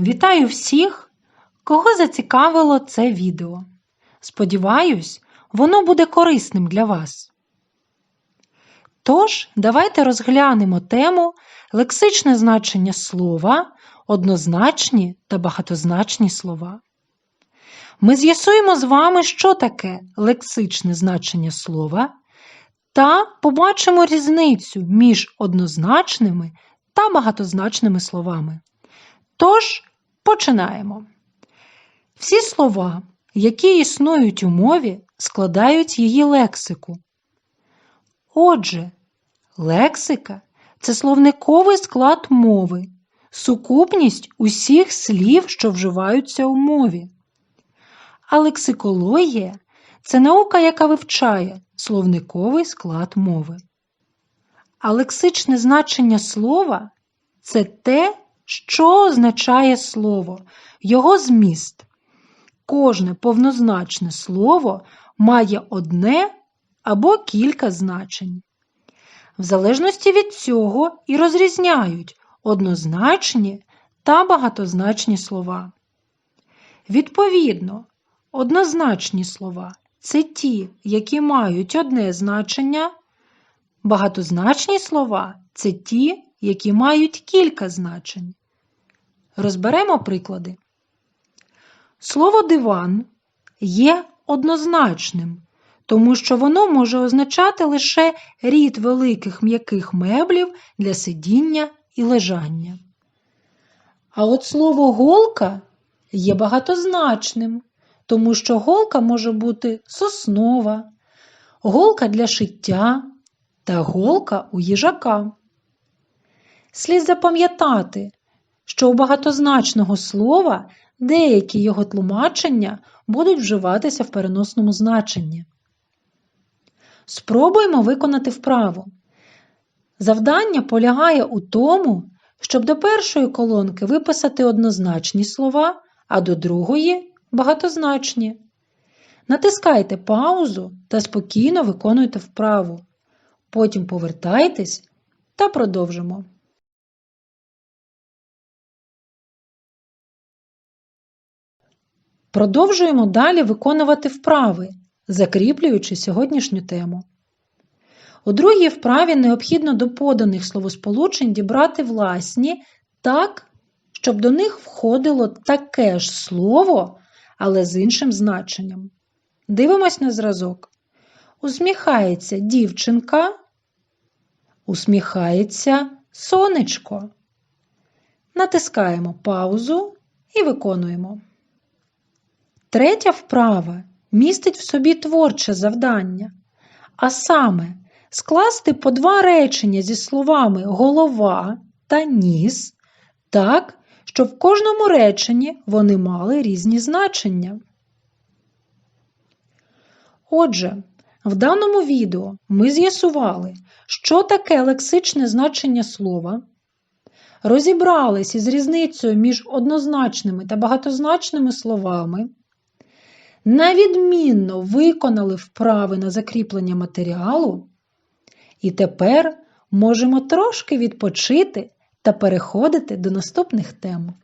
Вітаю всіх, кого зацікавило це відео. Сподіваюсь, воно буде корисним для вас. Тож, давайте розглянемо тему лексичне значення слова, однозначні та багатозначні слова. Ми з'ясуємо з вами, що таке лексичне значення слова, та побачимо різницю між однозначними та багатозначними словами. Тож, починаємо. Всі слова, які існують у мові, складають її лексику. Отже, лексика це словниковий склад мови, сукупність усіх слів, що вживаються у мові. А лексикологія це наука, яка вивчає словниковий склад мови. А лексичне значення слова це те, що означає слово, його зміст. Кожне повнозначне слово має одне або кілька значень. В залежності від цього і розрізняють однозначні та багатозначні слова. Відповідно, однозначні слова це ті, які мають одне значення, багатозначні слова це ті, які мають кілька значень. Розберемо приклади. Слово диван є однозначним, тому що воно може означати лише рід великих м'яких меблів для сидіння і лежання. А от слово голка є багатозначним, тому що голка може бути соснова, голка для шиття та голка у їжака. Слід запам'ятати, що у багатозначного слова деякі його тлумачення будуть вживатися в переносному значенні. Спробуємо виконати вправу. Завдання полягає у тому, щоб до першої колонки виписати однозначні слова, а до другої багатозначні. Натискайте паузу та спокійно виконуйте вправу. Потім повертайтесь та продовжимо. Продовжуємо далі виконувати вправи, закріплюючи сьогоднішню тему. У другій вправі необхідно до поданих словосполучень дібрати власні так, щоб до них входило таке ж слово, але з іншим значенням. Дивимось на зразок. Усміхається дівчинка, усміхається сонечко. Натискаємо паузу і виконуємо. Третя вправа містить в собі творче завдання, а саме скласти по два речення зі словами голова та ніс так, щоб в кожному реченні вони мали різні значення. Отже, в даному відео ми з'ясували, що таке лексичне значення слова, розібрались із різницею між однозначними та багатозначними словами, на відмінно виконали вправи на закріплення матеріалу, і тепер можемо трошки відпочити та переходити до наступних тем.